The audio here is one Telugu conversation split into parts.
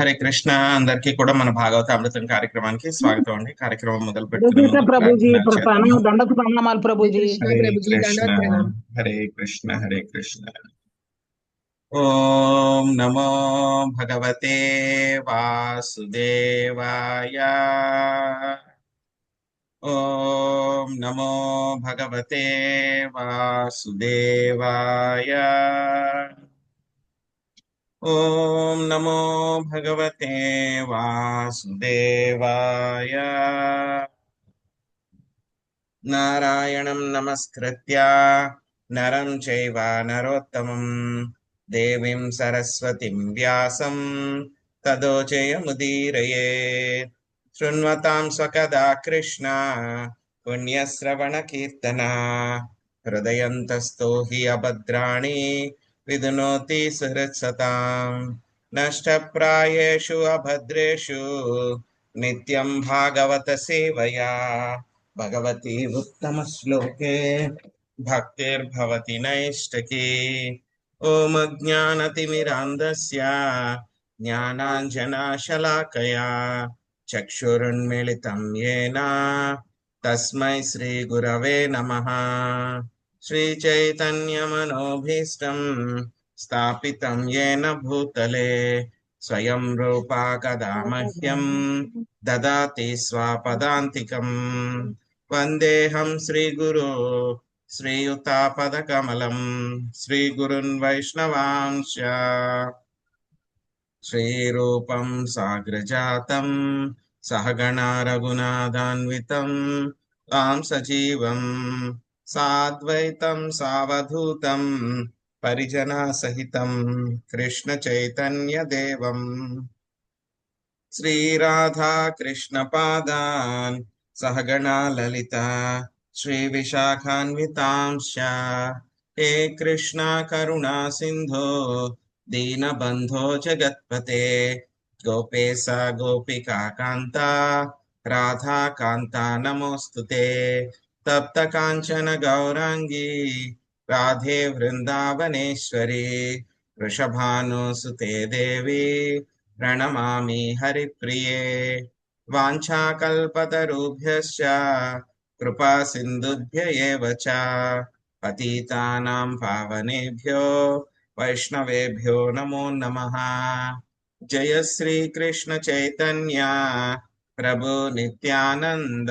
హరే కృష్ణ అందరికీ కూడా మన భాగవత అమృతం కార్యక్రమానికి స్వాగతం అండి. కార్యక్రమం మొదలు పెట్టుకున్నాం. హరే కృష్ణ హరే కృష్ణ. ఓం నమో భగవతే వాసుదేవాయ. ఓం నమో భగవతే వాసుదేవాయ. ॐ नमो भगवते वासुदेवाय। नारायणं नमस्कृत्य नरं चैव नरोत्तमं। देवीं सरस्वतीं व्यासं तदोचयमुदीरये शृण्वतां स्वकदा कृष्णा पुण्यश्रवणकीर्तना। हृदयन्तस्तो हि अभद्राणि విదునోతి సుహృత్సతాం నష్టప్రాయేషు అభద్రేషు నిత్యం భాగవత సేవయా భగవతి ఉత్తమ శ్లోకే భక్తిర్భవతి నైష్టకి ఓం జ్ఞానతిమిరాంధస్య జ్ఞానాంజనాశలాకయా చక్షురున్మిళితం येन। తస్మై శ్రీగురవే నమః శ్రీచైతన్యమనోభీష్టం స్థాపితం येन భూతలే స్వయం రూపా కదా మహ్యం దదాతి స్వాపదాంతికం వందేహం శ్రీగురు శ్రీయుతాపదకమలం శ్రీగురున్ వైష్ణవాంశ శ్రీరూపం సాగ్రజాతం సహగణా రఘునాథాన్వితం తాం సజీవం साद्वैतम सावधूतम परिजना सहितम कृष्ण चैतन्य देवम श्री राधा कृष्ण पादान सहगणा ललिता श्री विशाखान्वितांश हे कृष्णा करुणा सिंधो दीनबन्धो जगत्पते। गोपेश गोपिका कांता राधा कांता नमोऽस्तु ते। तप्तकाञ्चनगौराङ्गी राधे वृन्दावनेश्वरी, वृषभानुसुते देवी प्रणमा हरिप्रिये। वाञ्छाकल्पतरुभ्यश्च, कृपासिन्धुभ्य एव च पावनेभ्यो, वैष्णवभ्यो नमो नम। जय श्री श्रीकृष्णचैतन्या, प्रभु नित्यानन्द।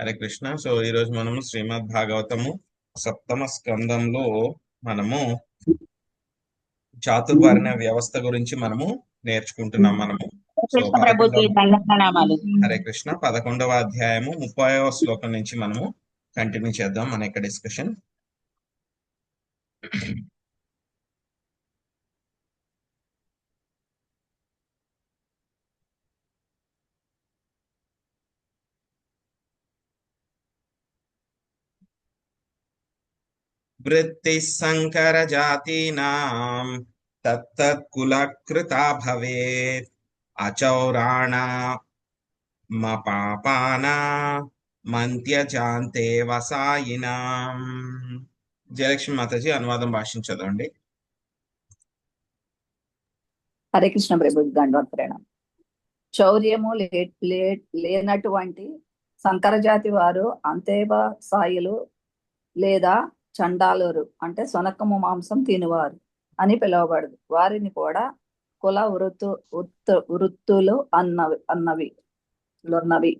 హరే కృష్ణ. సో ఈరోజు మనము శ్రీమద్ భాగవతము సప్తమ స్కందంలో మనము చాతుర్వర్ణ వ్యవస్థ గురించి మనము నేర్చుకుంటున్నాం మనము. హరే కృష్ణ. పదకొండవ అధ్యాయము ముప్పైవ శ్లోకం నుంచి మనము కంటిన్యూ చేద్దాం మన యొక్క డిస్కషన్. వృత్తి సంకర జాతీనాం తత్తత్కులకృతా భవేత్ అచౌరాణ మపాపానా మంత్యజాంతే వసాయినాం జయలక్ష్మి మాతాజీ అనువాదం భాషించదండి హరే కృష్ణ ప్రభు దండవత్ ప్రణామం చౌర్యము లేనటువంటి సంకరజాతి వారు అంతేవ సాయిలు లేదా చండాలురు అంటే సొనకము మాంసం తినువారు అని పిలువబడదు. వారిని కూడా కుల వృత్తు వృత్తులు అన్నవి అన్నవి ఉన్నవి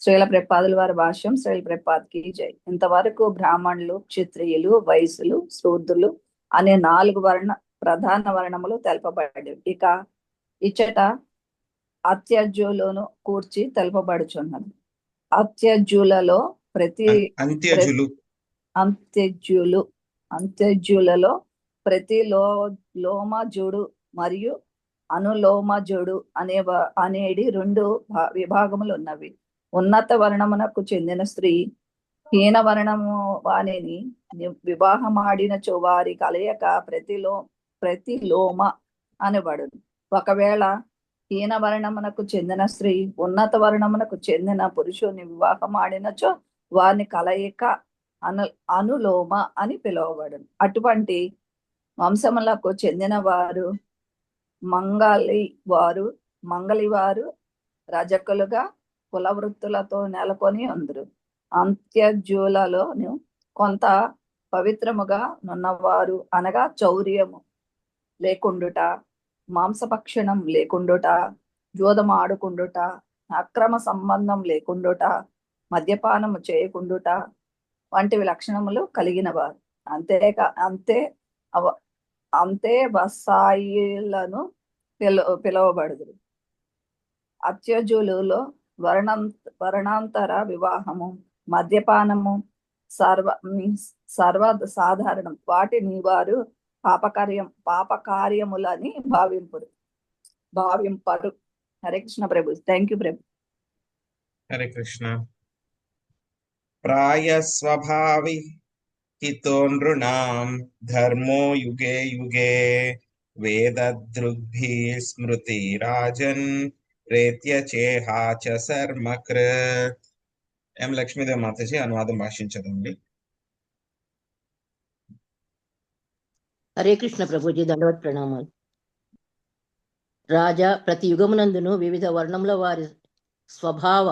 శ్రీల ప్రపాదులు వారి భాష్యం శ్రీల ప్రపాద్కి జై. ఇంతవరకు బ్రాహ్మణులు క్షత్రియులు వైశ్యులు శూద్రులు అనే నాలుగు వర్ణ ప్రధాన వర్ణములు తెలపబడి ఇక ఇచ్చట అత్యజులను కూర్చి తెలుపబడుచున్నది. అత్యజులలో ప్రతి అంత్యజులు అంత్యజ్యులు అంత్యజ్యులలో ప్రతి లో లోమజుడు మరియు అనులోమజుడు అనే వ- అనేడి రెండు విభాగములు ఉన్నవి. ఉన్నత వర్ణమునకు చెందిన స్త్రీ హీన వర్ణము వాణిని ని- వివాహమాడినచో వారి కలయిక ప్రతిలో ప్రతిలోమ అనబడు. ఒకవేళ హీన వర్ణమునకు చెందిన స్త్రీ ఉన్నత వర్ణమునకు చెందిన పురుషుని వివాహమాడినచో వారిని కలయిక అను అనులోమ అని పిలువబడును. అటువంటి వంశములకు చెందిన వారు మంగళి వారు మంగళి వారు రజకులుగా కులవృత్తులతో నెలకొని ఉందరు. అంత్యజులలోను కొంత పవిత్రముగా నున్నవారు అనగా చౌర్యము లేకుండుట మాంసభక్షణం లేకుండుట జోదం ఆడుకుండుట అక్రమ సంబంధం లేకుండుట మద్యపానము చేయకుండుట వంటివి లక్షణములు కలిగిన వారు అంతేకా అంతే అవ అంతే వసాయిలను పిలు పిలువబడుదురు. అత్యజులులో వర్ణం వర్ణాంతర వివాహము మద్యపానము సర్వ సర్వ సాధారణం. వాటిని వారు పాపకార్యం పాపకార్యములని భావింపురు. భావింపరు. హరే కృష్ణ ప్రభు. థ్యాంక్ యూ ప్రభు. హరే కృష్ణ. ప్రాయస్వభావి హితో ధర్మో యుగే యుగే వేదదృగ్భి స్మృతి రాజన్ ప్రేత్య చేహా ఎం లక్ష్మీదేవి మాతజీ అనువాదం భాషించదండి హరే కృష్ణ ప్రభుజీ దండవత్ ప్రణామాలు రాజా ప్రతి యుగమునందును వివిధ వర్ణముల వారి స్వభావ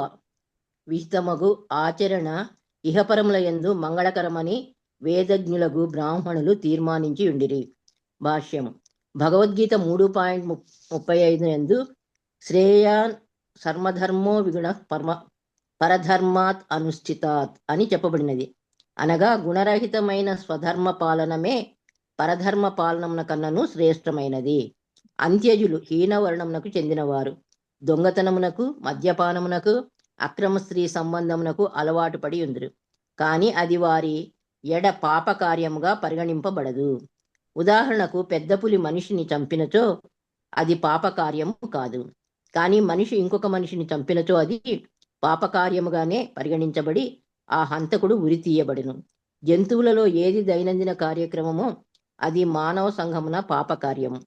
విహితమగు ఆచరణ ఇహపరముల యందు మంగళకరమని వేదజ్ఞులకు బ్రాహ్మణులు తీర్మానించి ఉండిరి. భాష్యం భగవద్గీత మూడు పాయింట్ ముప్పై ఐదు ఎందు శ్రేయాన్ సర్మధర్మో విగుణ పరమ పరధర్మాత్ అనుష్ఠితాత్ అని చెప్పబడినది. అనగా గుణరహితమైన స్వధర్మ పాలనమే పరధర్మ పాలనమున కన్నను శ్రేష్టమైనది. అంత్యజులు హీనవర్ణమునకు చెందినవారు. దొంగతనమునకు మద్యపానమునకు అక్రమ స్త్రీ సంబంధమునకు అలవాటు పడి ఉందరు. కానీ అది వారి ఎడ పాప కార్యముగా పరిగణింపబడదు. ఉదాహరణకు పెద్ద పులి మనిషిని చంపినచో అది పాపకార్యము కాదు. కానీ మనిషి ఇంకొక మనిషిని చంపినచో అది పాపకార్యముగానే పరిగణించబడి ఆ హంతకుడు ఉరి తీయబడును. జంతువులలో ఏది దైనందిన కార్యక్రమమో అది మానవ సంఘమున పాపకార్యము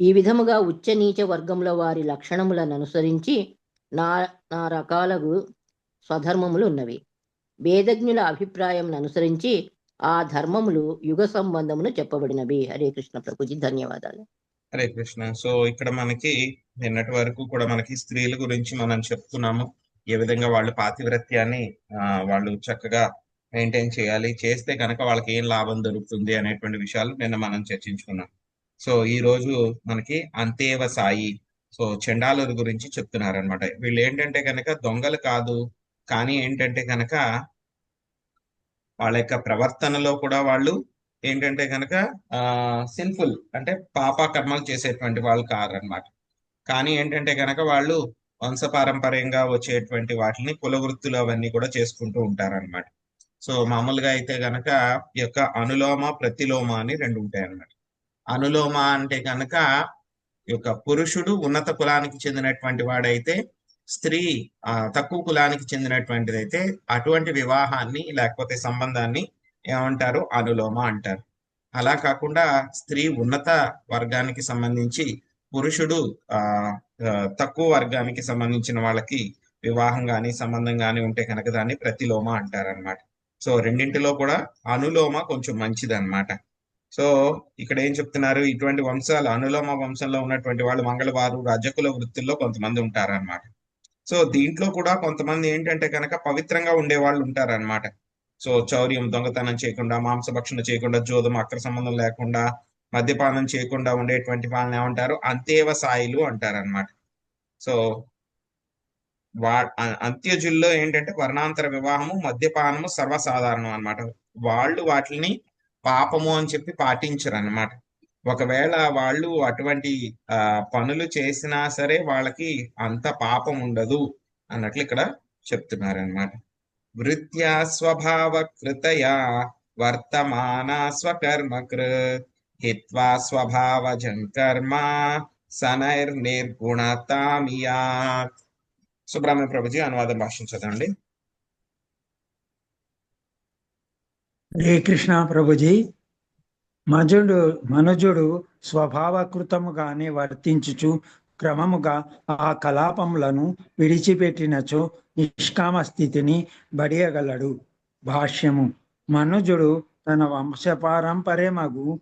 ఈ విధముగా ఉచ్చ నీచ వర్గముల వారి లక్షణములను అనుసరించి నా నా రకాలకు స్వధర్మములు ఉన్నవి. వేదజ్ఞుల అభిప్రాయం అనుసరించి ఆ ధర్మములు యుగ సంబంధమును చెప్పబడినవి. హరే కృష్ణ ప్రభుజీ ధన్యవాదాలు. హరే కృష్ణ. సో ఇక్కడ మనకి నిన్నటి వరకు కూడా మనకి స్త్రీల గురించి మనం చెప్తున్నాము. ఏ విధంగా వాళ్ళు పాతివ్రత్యాన్ని వాళ్ళు చక్కగా మెయింటైన్ చేయాలి. చేస్తే కనుక వాళ్ళకి ఏం లాభం దొరుకుతుంది అనేటువంటి విషయాలు నిన్న మనం చర్చించుకున్నాం. సో ఈ రోజు మనకి అంతేవ సాయి సో చండాలుల గురించి చెప్తున్నారనమాట వీళ్ళు ఏంటంటే కనుక దొంగలు కాదు కానీ ఏంటంటే కనుక వాళ్ళ యొక్క ప్రవర్తనలో కూడా వాళ్ళు ఏంటంటే కనుక ఆ సిన్ఫుల్ అంటే పాప కర్మలు చేసేటువంటి వాళ్ళు కారనమాట కానీ ఏంటంటే కనుక వాళ్ళు వంశపారంపర్యంగా వచ్చేటువంటి వాటిని కులవృత్తులు అవన్నీ కూడా చేసుకుంటూ ఉంటారన్నమాట. సో మామూలుగా అయితే గనక ఈ యొక్క అనులోమ ప్రతిలోమ అని రెండు ఉంటాయి అన్నమాట అనులోమ అంటే కనుక యొక్క పురుషుడు ఉన్నత కులానికి చెందినటువంటి వాడైతే స్త్రీ ఆ తక్కువ కులానికి చెందినటువంటిది అయితే అటువంటి వివాహాన్ని లేకపోతే సంబంధాన్ని ఏమంటారు? అనులోమ అంటారు. అలా కాకుండా స్త్రీ ఉన్నత వర్గానికి సంబంధించి పురుషుడు ఆ తక్కువ వర్గానికి సంబంధించిన వాళ్ళకి వివాహం గాని సంబంధం గాని ఉంటే కనుక దాన్ని ప్రతిలోమ అంటారు అనమాట సో రెండింటిలో కూడా అనులోమ కొంచెం మంచిది అనమాట సో ఇక్కడ ఏం చెప్తున్నారు? ఇటువంటి వంశాలు అనులోమ వంశంలో ఉన్నటువంటి వాళ్ళు మంగళవారు రజకుల వృత్తుల్లో కొంతమంది ఉంటారన్నమాట. సో దీంట్లో కూడా కొంతమంది ఏంటంటే కనుక పవిత్రంగా ఉండే వాళ్ళు ఉంటారన్నమాట. సో చౌర్యం దొంగతనం చేయకుండా మాంసభక్షణ చేయకుండా జోదం అక్ర సంబంధం లేకుండా మద్యపానం చేయకుండా ఉండేటువంటి వాళ్ళని ఏమంటారు? అంతేవ సాయిలు అంటారన్నమాట. సో వా అంత్యజుల్లో ఏంటంటే వర్ణాంతర వివాహము మద్యపానము సర్వసాధారణం అన్నమాట. వాళ్ళు వాటిని పాపము అని చెప్పి పాటించరు అన్నమాట ఒకవేళ వాళ్ళు అటువంటి ఆ పనులు చేసినా సరే వాళ్ళకి అంత పాపం ఉండదు అన్నట్లు ఇక్కడ చెప్తున్నారనమాట వృత్యా స్వభావ కృతయా వర్తమాన స్వకర్మ కృత్ హిత్వా స్వభావజం కర్మ సనైర్నిర్గుణతామియాత్. సుబ్రహ్మణ్య ప్రభుజీ అనువాదం భాషించదండి హరే కృష్ణ ప్రభుజీ. మనుజుడు మనుజుడు స్వభావకృతముగానే వర్తించుచు క్రమముగా ఆ కలాపములను విడిచిపెట్టినచో నిష్కామ స్థితిని బడియగలడు. భాష్యము. మనుజుడు తన వంశపారంపర్యమగు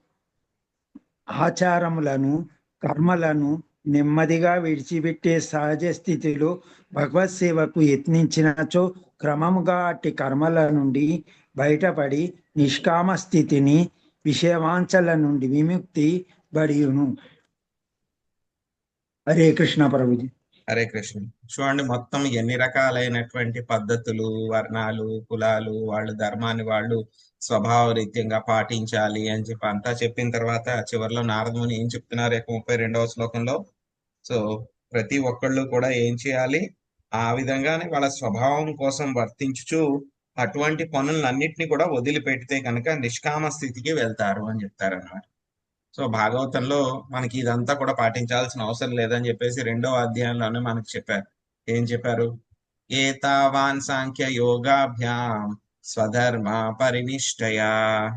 ఆచారములను కర్మలను నెమ్మదిగా విడిచిపెట్టే సహజ స్థితిలో భగవత్ సేవకు యత్నించినచో క్రమముగా అట్టి కర్మల నుండి బయటపడి నిష్కామ స్థితిని విషయవాంఛల నుండి విముక్తి బడియును. హరే కృష్ణ ప్రభుజీ. హరే కృష్ణ. చూడండి మొత్తం ఎన్ని రకాలైనటువంటి పద్ధతులు వర్ణాలు కులాలు వాళ్ళు ధర్మాన్ని వాళ్ళు స్వభావ రీత్యంగా పాటించాలి అని చెప్పి అంతా చెప్పిన తర్వాత చివరిలో నారదముని ఏం చెప్తున్నారు? యొక్క ముప్పై రెండవ శ్లోకంలో. సో ప్రతి ఒక్కళ్ళు కూడా ఏం చేయాలి? ఆ విధంగానే వాళ్ళ స్వభావం కోసం వర్తించుచు అటువంటి పనులన్నిటిని కూడా వదిలిపెడితే కనుక నిష్కామ స్థితికి వెళ్తారు అని చెప్తారన్నమాట. సో భాగవతంలో మనకి ఇదంతా కూడా పాటించాల్సిన అవసరం లేదని చెప్పేసి రెండో అధ్యాయంలోనే మనకు చెప్పారు. ఏం చెప్పారు? ఏతావాన్ సాంఖ్య యోగాభ్యాం స్వధర్మ పరినిష్టయా.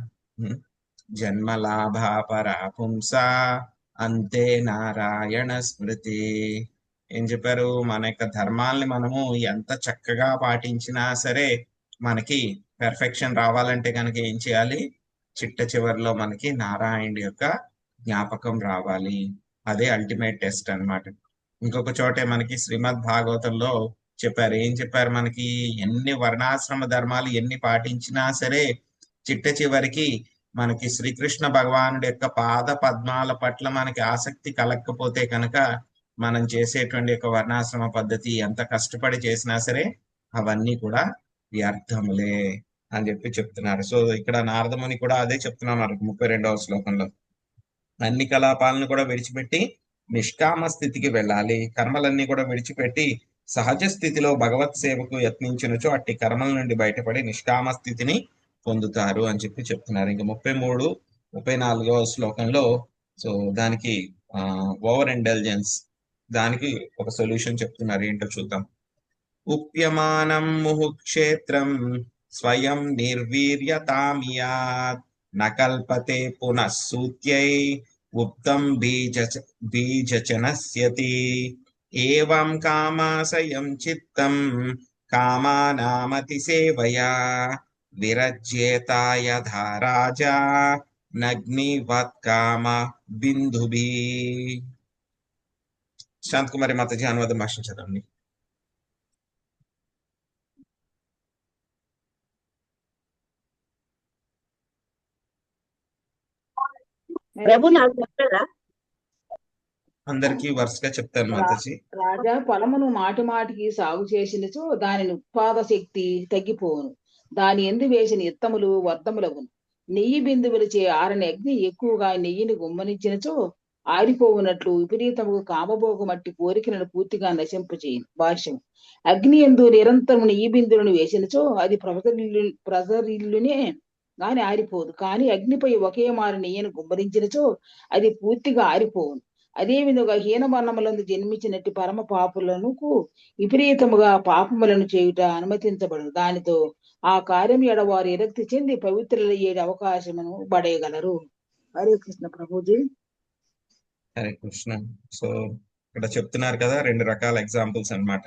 జన్మలాభాపరా పుంస అంతే నారాయణ స్మృతి. ఏం చెప్పారు? మన యొక్క ధర్మాల్ని మనము ఎంత చక్కగా పాటించినా సరే మనకి పెర్ఫెక్షన్ రావాలంటే కనుక ఏం చేయాలి? చిట్ట చివరిలో మనకి నారాయణుడి యొక్క జ్ఞాపకం రావాలి. అదే అల్టిమేట్ టెస్ట్ అన్నమాట. ఇంకొక చోటే మనకి శ్రీమద్ భాగవతంలో చెప్పారు. ఏం చెప్పారు మనకి? ఎన్ని వర్ణాశ్రమ ధర్మాలు ఎన్ని పాటించినా సరే చిట్ట చివరికి మనకి శ్రీకృష్ణ భగవానుడి యొక్క పాద పద్మాల పట్ల మనకి ఆసక్తి కలగకపోతే కనుక మనం చేసేటువంటి యొక్క వర్ణాశ్రమ పద్ధతి ఎంత కష్టపడి చేసినా సరే అవన్నీ కూడా వ్యర్థములే అని చెప్పి చెప్తున్నారు. సో ఇక్కడ నారదముని కూడా అదే చెప్తున్నారు ముప్పై రెండవ శ్లోకంలో. అన్ని కలాపాలను కూడా విడిచిపెట్టి నిష్కామ స్థితికి వెళ్ళాలి. కర్మలన్నీ కూడా విడిచిపెట్టి సహజ స్థితిలో భగవత్ సేవకు యత్నించినచో అట్టి కర్మల నుండి బయటపడి నిష్కామ స్థితిని పొందుతారు అని చెప్పి చెప్తున్నారు. ఇంకా ముప్పై మూడు ముప్పై నాలుగవ శ్లోకంలో సో దానికి ఓవర్ ఇంటెలిజెన్స్ దానికి ఒక సొల్యూషన్ చెప్తున్నారు ఏంటో చూద్దాం. ఉప్యమానం ముహుక్షేత్రం స్వయం నిర్వీర్యతామియాత్ నకల్పతే పునః సూత్యై ఉప్తం బీజ బీజచనస్యతి. ఏవం కామాశయం చిత్తం కామానామతి సేవయా విరజ్యేతాయ ధారాజా నగ్నివత్ కామ బిందుభి. శాంతకుమారి మాతజీ అనువాదం భాషించదండి ప్రభు నాకు చెప్పరా అందరికీ వరుసగా చెప్తాను మాతాజీ రాజా పొలమును మాటి మాటికి సాగు చేసినచో దాని ఉత్పాద శక్తి తగ్గిపోవును దాని ఎందు వేసిన ఇత్తములు వర్ధములవును నెయ్యి బిందువులచే ఆరని అగ్ని ఎక్కువగా నెయ్యిని గుమ్మనిచ్చినచో ఆరిపోవునట్లు విపరీతముగా కామభోగ మట్టి కోరికలను పూర్తిగా నశింపచేయను. భాష్యం. అగ్ని ఎందు నిరంతరం ఈ బిందులను వేసినచో అది ప్రజరిల్లు ప్రజరిల్లునే గాని ఆరిపోదు. కానీ అగ్నిపై ఒకే మారి నెయ్యను గుమ్మరించినచో అది పూర్తిగా ఆరిపోవును. అదే విధంగా హీనవర్ణములందు జన్మించినట్టు పరమ పాపులను విపరీతముగా పాపములను చేయుట అనుమతించబడదు దానితో ఆ కార్యం ఎడవారు ఎరక్తి విరక్తి చెంది పవిత్రులయ్యే అవకాశమును పడేయగలరు. హరే కృష్ణ ప్రభుజీ. హరే కృష్ణ. సో ఇక్కడ చెప్తున్నారు కదా రెండు రకాల ఎగ్జాంపుల్స్ అన్నమాట.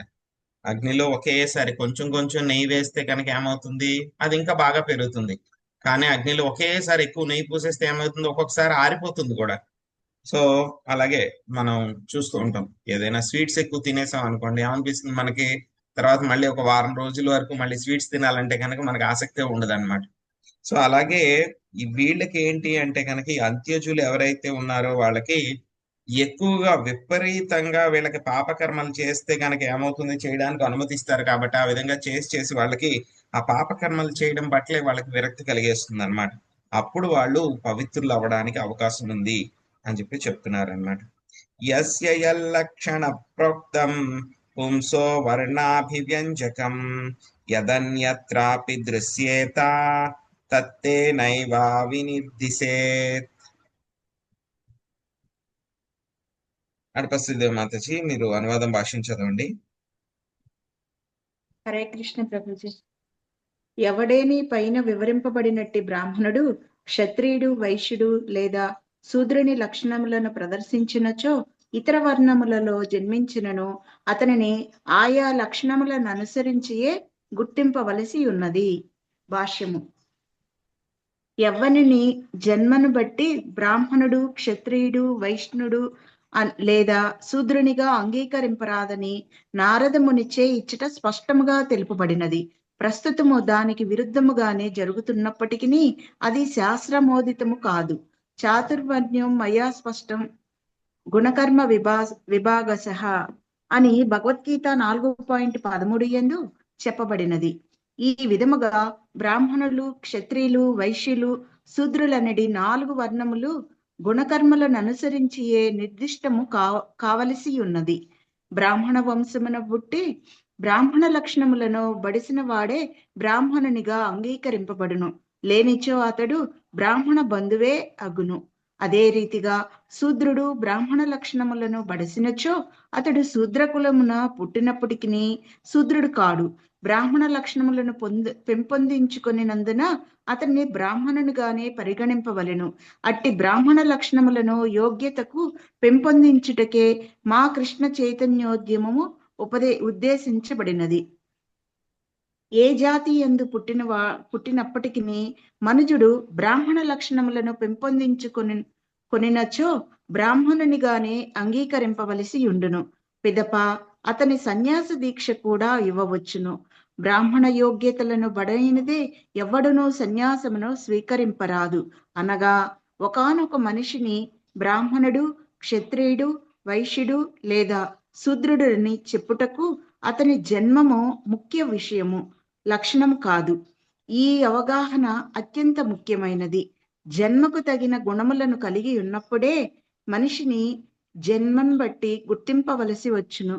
అగ్నిలో ఒకేసారి కొంచెం కొంచెం నెయ్యి వేస్తే కనుక ఏమవుతుంది? అది ఇంకా బాగా పెరుగుతుంది. కానీ అగ్నిలో ఒకేసారి ఎక్కువ నెయ్యి పూసేస్తే ఏమవుతుంది? ఒక్కొక్కసారి ఆరిపోతుంది కూడా. సో అలాగే మనం చూస్తూ ఉంటాం. ఏదైనా స్వీట్స్ ఎక్కువ తినేసాం అనుకోండి ఏమనిపిస్తుంది మనకి? తర్వాత మళ్ళీ ఒక వారం రోజుల వరకు మళ్ళీ స్వీట్స్ తినాలంటే కనుక మనకి ఆసక్తే ఉండదు అనమాట సో అలాగే ఈ వీళ్ళకి ఏంటి అంటే కనుక ఈ అంత్యజులు ఎవరైతే ఉన్నారో వాళ్ళకి ఎక్కువగా విపరీతంగా వీళ్ళకి పాపకర్మలు చేస్తే కనుక ఏమవుతుంది? చేయడానికి అనుమతిస్తారు కాబట్టి ఆ విధంగా చేసి చేసి వాళ్ళకి ఆ పాపకర్మలు చేయడం పట్లే వాళ్ళకి విరక్తి కలిగేస్తుంది అనమాట అప్పుడు వాళ్ళు పవిత్రులు అవ్వడానికి అవకాశం ఉంది అని చెప్పి చెప్తున్నారు అనమాట యస్య ప్రోక్తం పుంసో వర్ణాభివ్యంజకం యదన్యత్రాపి దృశ్యేత తత్తే నైవా వినిర్దిశేత్. అడపశ్రీదేవి మాతజీ మీరు అనువాదం భాషను చదవండి. హరే కృష్ణ ప్రభుజీ. ఎవడేని పైన వివరింపబడినట్టి బ్రాహ్మణుడు క్షత్రియుడు వైశ్యుడు లేదా శూద్రుని లక్షణములను ప్రదర్శించినచో ఇతర వర్ణములలో జన్మించినను అతనిని ఆయా లక్షణములను అనుసరించియే గుర్తింపవలసి ఉన్నది. భాష్యము. ఎవ్వనిని జన్మను బట్టి బ్రాహ్మణుడు క్షత్రియుడు వైష్ణుడు లేదా శూద్రునిగా అంగీకరింపరాదని నారదమునిచే ఇచ్చట స్పష్టముగా తెలుపబడినది. ప్రస్తుతము దానికి విరుద్ధముగానే జరుగుతున్నప్పటికీ అది శాస్త్రమోదితము కాదు. చాతుర్వర్ణ్యం మయా స్పష్టం గుణకర్మ విభా విభాగశ అని భగవద్గీత నాలుగు పాయింట్ పదమూడు ఎందు చెప్పబడినది. ఈ విధముగా బ్రాహ్మణులు క్షత్రియులు వైశ్యులు శూద్రులనడి నాలుగు వర్ణములు గుణకర్మలను అనుసరించియే నిర్దిష్టము కా కావలసి ఉన్నది బ్రాహ్మణ వంశమున పుట్టి బ్రాహ్మణ లక్షణములను బడిసిన వాడే బ్రాహ్మణునిగా అంగీకరింపబడును. లేనిచో అతడు బ్రాహ్మణ బంధువే అగును. అదే రీతిగా శూద్రుడు బ్రాహ్మణ లక్షణములను బడిసినచో అతడు శూద్ర కులమున పుట్టినప్పటికీ శూద్రుడు కాడు. బ్రాహ్మణ లక్షణములను పొంద పెంపొందించుకునినందున అతన్ని బ్రాహ్మణునిగానే పరిగణింపవలెను. అట్టి బ్రాహ్మణ లక్షణములను యోగ్యతకు పెంపొందించుటకే మా కృష్ణ చైతన్యోద్యమము ఉపదే ఉద్దేశించబడినది. ఏ జాతి ఎందు పుట్టిన వా పుట్టినప్పటికీ మనుజుడు బ్రాహ్మణ లక్షణములను పెంపొందించుకొని కొనినచో బ్రాహ్మణునిగానే అంగీకరింపవలసి ఉండును పిదప అతని సన్యాస దీక్ష కూడా ఇవ్వవచ్చును. బ్రాహ్మణ యోగ్యతలను బడైనదే ఎవ్వడునూ సన్యాసమును స్వీకరింపరాదు. అనగా ఒకానొక మనిషిని బ్రాహ్మణుడు క్షత్రియుడు వైశ్యుడు లేదా శూద్రుడుని చెప్పుటకు అతని జన్మము ముఖ్య విషయము లక్షణం కాదు. ఈ అవగాహన అత్యంత ముఖ్యమైనది. జన్మకు తగిన గుణములను కలిగి ఉన్నప్పుడే మనిషిని జన్మను బట్టి గుర్తింపవలసి వచ్చును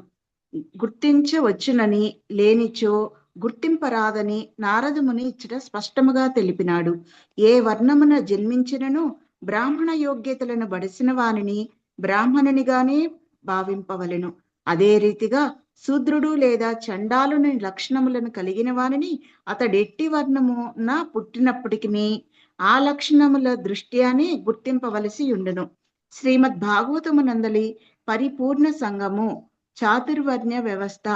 గుర్తించవచ్చునని లేనిచో గుర్తింపరాదని నారదముని ఇచ్చట స్పష్టముగా తెలిపినాడు. ఏ వర్ణమున జన్మించినను బ్రాహ్మణ యోగ్యతలను బడిసిన వానిని బ్రాహ్మణునిగానే భావింపవలెను. అదే రీతిగా శూద్రుడు లేదా చండాలుని లక్షణములను కలిగిన వానిని అతడెట్టి వర్ణమున పుట్టినప్పటికీ ఆ లక్షణముల దృష్ట్యానే గుర్తింపవలసి ఉండును. శ్రీమద్ భాగవతమునందలి పరిపూర్ణ సంఘము చాతుర్వర్ణ్య వ్యవస్థ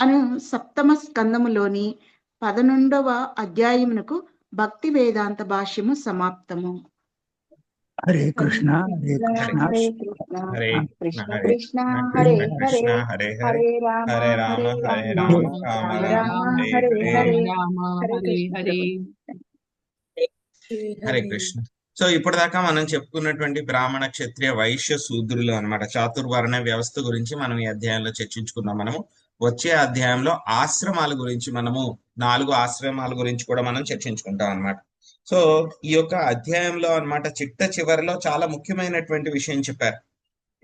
అను సప్తమ స్కందములోని పదకొండవ అధ్యాయమునకు భక్తి వేదాంత భాష్యము సమాప్తము. హరే కృష్ణ హరే కృష్ణ. హరే కృష్ణ హరే కృష్ణ హరే హరే హరే హరే హరే హరే హరే రామ హరే రామ హరే హరే రామ రామ రామ హరే రామ హరే హరే హరే హరే హరే హరే. హరే కృష్ణ. సో ఇప్పటిదాకా మనం చెప్పుకున్నటువంటి బ్రాహ్మణ క్షత్రియ వైశ్య శూద్రులు అన్నమాట. చాతుర్వర్ణ వ్యవస్థ గురించి మనం ఈ అధ్యాయంలో చర్చించుకున్నాం మనము. వచ్చే అధ్యాయంలో ఆశ్రమాల గురించి మనము నాలుగు ఆశ్రమాల గురించి కూడా మనం చర్చించుకుంటాం అన్నమాట. సో ఈ యొక్క అధ్యాయంలో అన్నమాట చిట్ట చివరిలో చాలా ముఖ్యమైనటువంటి విషయం చెప్పారు.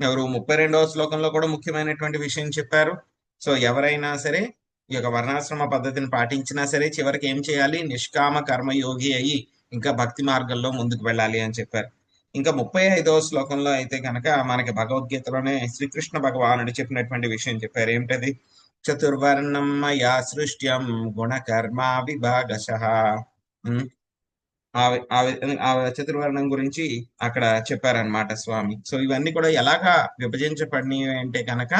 ఎవరు ముప్పై రెండవ శ్లోకంలో కూడా ముఖ్యమైనటువంటి విషయం చెప్పారు. సో ఎవరైనా సరే ఈ యొక్క వర్ణాశ్రమ పద్ధతిని పాటించినా సరే చివరికి ఏం చేయాలి? నిష్కామ కర్మయోగి అయ్యి ఇంకా భక్తి మార్గంలో ముందుకు వెళ్ళాలి అని చెప్పారు. ఇంకా ముప్పై ఐదవ శ్లోకంలో అయితే కనుక మనకి భగవద్గీతలోనే శ్రీకృష్ణ భగవానుడు చెప్పినటువంటి విషయం చెప్పారు. ఏమిటది? చతుర్వర్ణం మయా సృష్ట్యం గుణకర్మ విభాగశ చతుర్వర్ణం గురించి అక్కడ చెప్పారనమాట స్వామి. సో ఇవన్నీ కూడా ఎలాగా విభజించబడినవి అంటే కనుక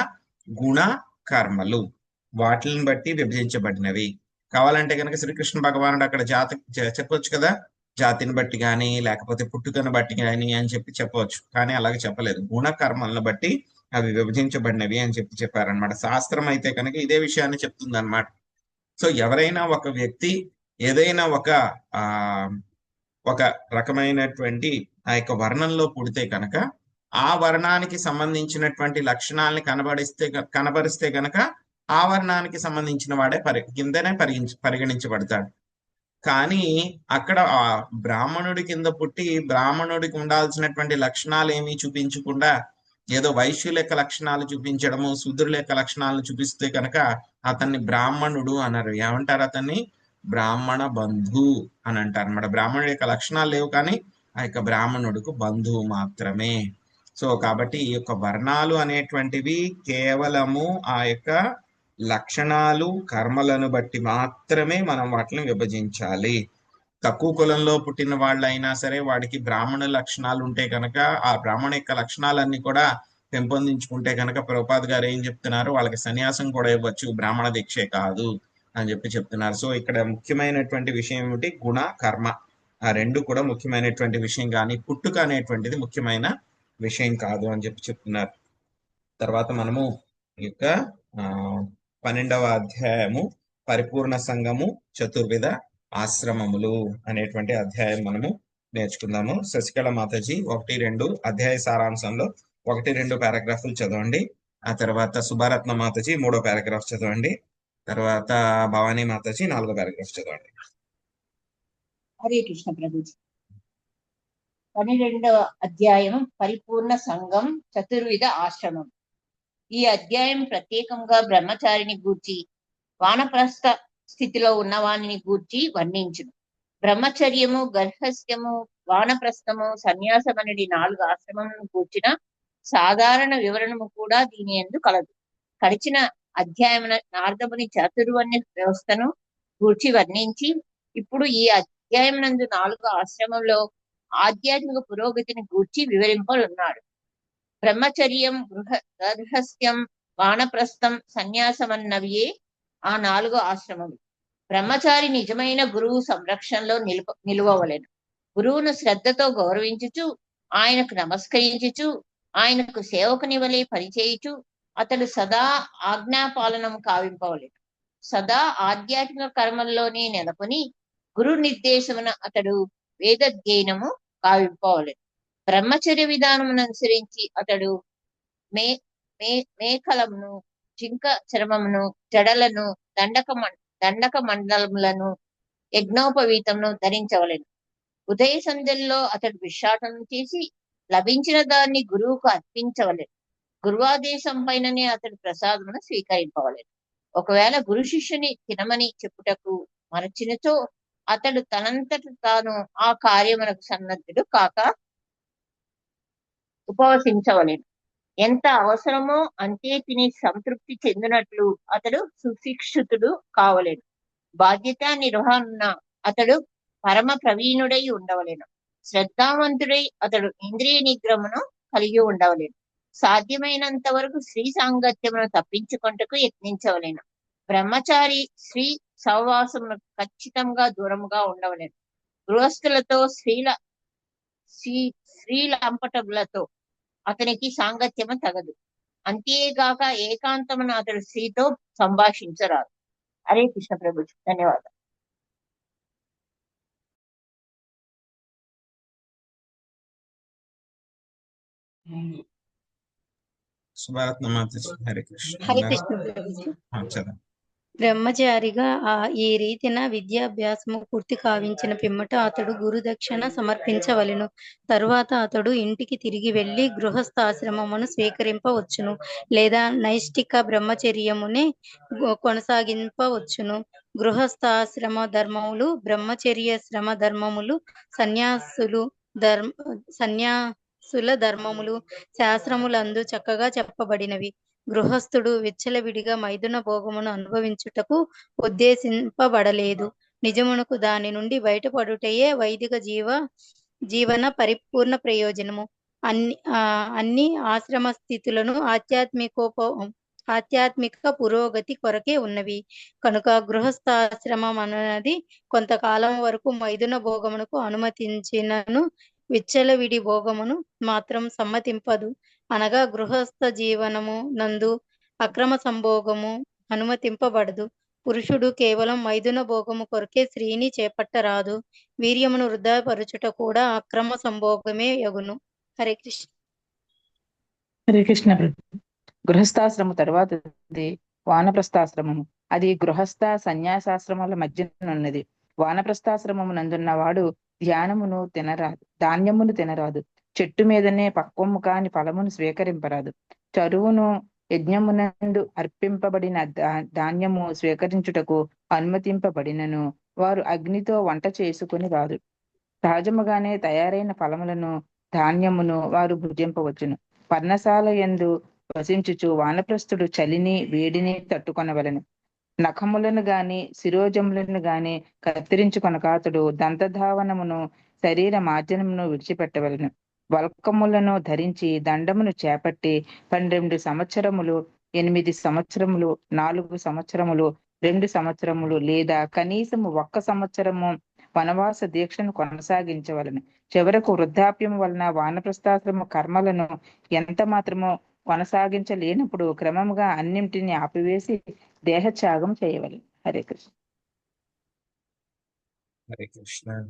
గుణ కర్మలు వాటిని బట్టి విభజించబడినవి. కావాలంటే కనుక శ్రీకృష్ణ భగవానుడు అక్కడ జాత చెప్పొచ్చు కదా? జాతిని బట్టి కానీ లేకపోతే పుట్టుకను బట్టి కానీ అని చెప్పి చెప్పవచ్చు కానీ అలాగే చెప్పలేదు. గుణ కర్మలను బట్టి అవి విభజించబడినవి అని చెప్పి చెప్పారనమాట శాస్త్రం అయితే కనుక ఇదే విషయాన్ని చెప్తుంది అనమాట సో ఎవరైనా ఒక వ్యక్తి ఏదైనా ఒక ఆ ఒక రకమైనటువంటి ఆ యొక్క వర్ణంలో పుడితే కనుక ఆ వర్ణానికి సంబంధించినటువంటి లక్షణాలని కనబడిస్తే కనబరిస్తే గనక ఆ వర్ణానికి సంబంధించిన వాడే పరి కిందనే పరిగించ పరిగణించబడతాడు. కానీ అక్కడ ఆ బ్రాహ్మణుడి కింద పుట్టి బ్రాహ్మణుడికి ఉండాల్సినటువంటి లక్షణాలు ఏమీ చూపించకుండా ఏదో వైశ్యుల యొక్క లక్షణాలు చూపించడము శూద్రుల యొక్క లక్షణాలను చూపిస్తే కనుక అతన్ని బ్రాహ్మణుడు అన్నారు ఏమంటారు అతన్ని? బ్రాహ్మణ బంధు అని అంటారు. అనమాట బ్రాహ్మణుడి యొక్క లక్షణాలు లేవు కానీ ఆ యొక్క బ్రాహ్మణుడికి బంధువు మాత్రమే. సో కాబట్టి ఈ యొక్క వర్ణాలు అనేటువంటివి కేవలము ఆ యొక్క లక్షణాలు కర్మలను బట్టి మాత్రమే మనం వాటిని విభజించాలి. తక్కువ కులంలో పుట్టిన వాళ్ళైనా సరే వాడికి బ్రాహ్మణ లక్షణాలు ఉంటే కనుక ఆ బ్రాహ్మణ యొక్క లక్షణాలన్నీ కూడా పెంపొందించుకుంటే కనుక ప్రభుపాద్ గారు ఏం చెప్తున్నారు? వాళ్ళకి సన్యాసం కూడా ఇవ్వచ్చు బ్రాహ్మణ దీక్షే కాదు అని చెప్పి చెప్తున్నారు. సో ఇక్కడ ముఖ్యమైనటువంటి విషయం ఏమిటి? గుణ కర్మ. ఆ రెండు కూడా ముఖ్యమైనటువంటి విషయం కానీ పుట్టుక అనేటువంటిది ముఖ్యమైన విషయం కాదు అని చెప్పి చెప్తున్నారు. తర్వాత మనము యొక్క ఆ పన్నెండవ అధ్యాయము పరిపూర్ణ సంఘము చతుర్విధ ఆశ్రమములు అనేటువంటి అధ్యాయం మనము నేర్చుకుందాము. శశికళ మాతాజీ ఒకటి రెండు అధ్యాయ సారాంశంలో ఒకటి రెండు పారాగ్రాఫ్లు చదవండి. ఆ తర్వాత సుభారత్న మాతాజీ మూడో పారాగ్రాఫ్ చదవండి. తర్వాత భవానీ మాతాజీ నాలుగో పారాగ్రాఫ్ చదవండి. హరే కృష్ణ ప్రభుజీ. పన్నెండవ అధ్యాయం పరిపూర్ణ సంఘం చతుర్విధ ఆశ్రమం. ఈ అధ్యాయం ప్రత్యేకంగా బ్రహ్మచారిని గూర్చి వానప్రస్థ స్థితిలో ఉన్నవానిని గూర్చి వర్ణించును. బ్రహ్మచర్యము గర్హస్యము వానప్రస్థము సన్యాసం నాలుగు ఆశ్రమములను కూర్చిన సాధారణ వివరణము కూడా దీని ఎందు కలదు. గడిచిన అధ్యాయమున నారదముని చాతుర్వర్ణ వ్యవస్థను గూర్చి వర్ణించి ఇప్పుడు ఈ అధ్యాయమునందు నాలుగు ఆశ్రమంలో ఆధ్యాత్మిక పురోగతిని గూర్చి వివరింపనున్నాడు. బ్రహ్మచర్యం గృహ గర్హస్యం వానప్రస్థం సన్యాసం అన్నవియే ఆ నాలుగు ఆశ్రమములు బ్రహ్మచారి నిజమైన గురువు సంరక్షణలో నిలుప నిలువవలెను. గురువును శ్రద్ధతో గౌరవించుచు ఆయనకు నమస్కరించుచు ఆయనకు సేవకుని వలె పనిచేయుచు అతడు సదా ఆజ్ఞాపాలనం కావింపవలెను. సదా ఆధ్యాత్మిక కర్మల్లోనే నెలకొని గురు నిర్దేశమున అతడు వేదధ్యయనము కావింపవలెను. బ్రహ్మచర్య విధానమును అనుసరించి అతడు మే మే మేకలమును జింక చర్మమును జడలను దండక దండక మండలములను యజ్ఞోపవీతమును ధరించవలను. ఉదయ సంధ్యల్లో అతడు విశ్రాటం చేసి లభించిన దాన్ని గురువుకు అర్పించవలేదు గురువాదేశం పైననే అతడు ప్రసాదమును స్వీకరింపవలేదు ఒకవేళ గురు శిష్యుని తినమని చెప్పుటకు మరచినచో అతడు తనంతట తాను ఆ కార్యమునకు సన్నద్ధుడు కాక ఉపవసించవలెను. ఎంత అవసరమో అంతే తిని సంతృప్తి చెందినట్లు అతడు సుశిక్షితుడు కావలేను. బాధ్యత నిర్వహణ అతడు పరమ ప్రవీణుడై ఉండవలెను. శ్రద్ధావంతుడై అతడు ఇంద్రియ నిగ్రహమును కలిగి ఉండవలేను. సాధ్యమైనంత వరకు స్త్రీ సాంగత్యమును తప్పించుకుంటకు యత్నించవలేను. బ్రహ్మచారి స్త్రీ సహవాసమును ఖచ్చితంగా దూరముగా ఉండవలేను. గృహస్థులతో స్త్రీల స్త్రీ స్త్రీలంపటములతో అతనికి సాంగత్యము తగదు. అంతేగాక ఏకాంతమున అతడు స్త్రీతో సంభాషించరాదు. హరే కృష్ణ ప్రభు ధన్యవాదాలు. సుభారత్న మాతాజీ హరే కృష్ణ. హరే కృష్ణ ప్రభుజీ. ఆ, చదవండి బ్రహ్మచారిగా ఆ ఈ రీతిన విద్యాభ్యాసము పూర్తి కావించిన పిమ్మట అతడు గురుదక్షిణ సమర్పించవలెను. తరువాత అతడు ఇంటికి తిరిగి వెళ్ళి గృహస్థాశ్రమమును స్వీకరింపవచ్చును లేదా నైష్టిక బ్రహ్మచర్యమునే కొనసాగింపవచ్చును. గృహస్థాశ్రమ ధర్మములు బ్రహ్మచర్య శ్రమ ధర్మములు సన్యాసులు ధర్మ సన్యాసుల ధర్మములు శాస్త్రములందు చక్కగా చెప్పబడినవి. గృహస్థుడు విచ్చలవిడిగా మైదున భోగమును అనుభవించుటకు ఉద్దేశింపబడలేదు. నిజమునకు దాని నుండి బయటపడుటయే వైదిక జీవ జీవన పరిపూర్ణ ప్రయోజనము. అన్ని ఆ, అన్ని ఆశ్రమ స్థితులను ఆధ్యాత్మికోప ఆధ్యాత్మిక పురోగతి కొరకే ఉన్నవి. కనుక గృహస్థాశ్రమం అన్నది కొంతకాలం వరకు మైదున భోగమునకు అనుమతించినను విచ్చలవిడి భోగమును మాత్రం సమ్మతింపదు. అనగా గృహస్థ జీవనము నందు అక్రమ సంభోగము అనుమతింపబడదు. పురుషుడు కేవలం మైదున భోగము కొరకే స్త్రీని చేపట్టరాదు. వీర్యమును వృద్ధాపరుచుట కూడా అక్రమ సంభోగమే యగును హరే కృష్ణ. హరే కృష్ణ గృహస్థాశ్రము గృహస్థాశ్రమం తర్వాతది వానప్రస్థాశ్రమము. అది గృహస్థ సన్యాసాశ్రమాల మధ్య ఉన్నది. వానప్రస్థాశ్రమము నందున్న వాడు ధ్యానమును తినరాదు ధాన్యమును తినరాదు. చెట్టు మీదనే పక్వము కాని ఫలమును స్వీకరింపరాదు. చరువును యజ్ఞమునందు అర్పింపబడిన ధాన్యము స్వీకరించుటకు అనుమతింపబడినను. వారు అగ్నితో వంట చేసుకుని రాదు. సహజముగానే తయారైన ఫలములను ధాన్యమును వారు భుజింపవచ్చును. పర్ణశాల యందు వసించుచు వానప్రస్థుడు చలిని వేడిని తట్టుకొనవలెను. నఖములను గాని శిరోజములను గాని కత్తిరించుకొనక అతడు దంతధావనమును శరీర మార్జనమును విడిచిపెట్టవలెను. వల్కములను ధరించి దండమును చేపట్టి పన్నెండు సంవత్సరములు ఎనిమిది సంవత్సరములు నాలుగు సంవత్సరములు రెండు సంవత్సరములు లేదా కనీసము ఒక్క సంవత్సరము వనవాస దీక్షను కొనసాగించవలను. చివరకు వృద్ధాప్యం వలన వానప్రస్థాశ్రమ కర్మలను ఎంత మాత్రమో కొనసాగించలేనప్పుడు క్రమముగా అన్నింటినీ ఆపివేసి దేహత్యాగం చేయవలను. హరే కృష్ణ. హరే కృష్ణ.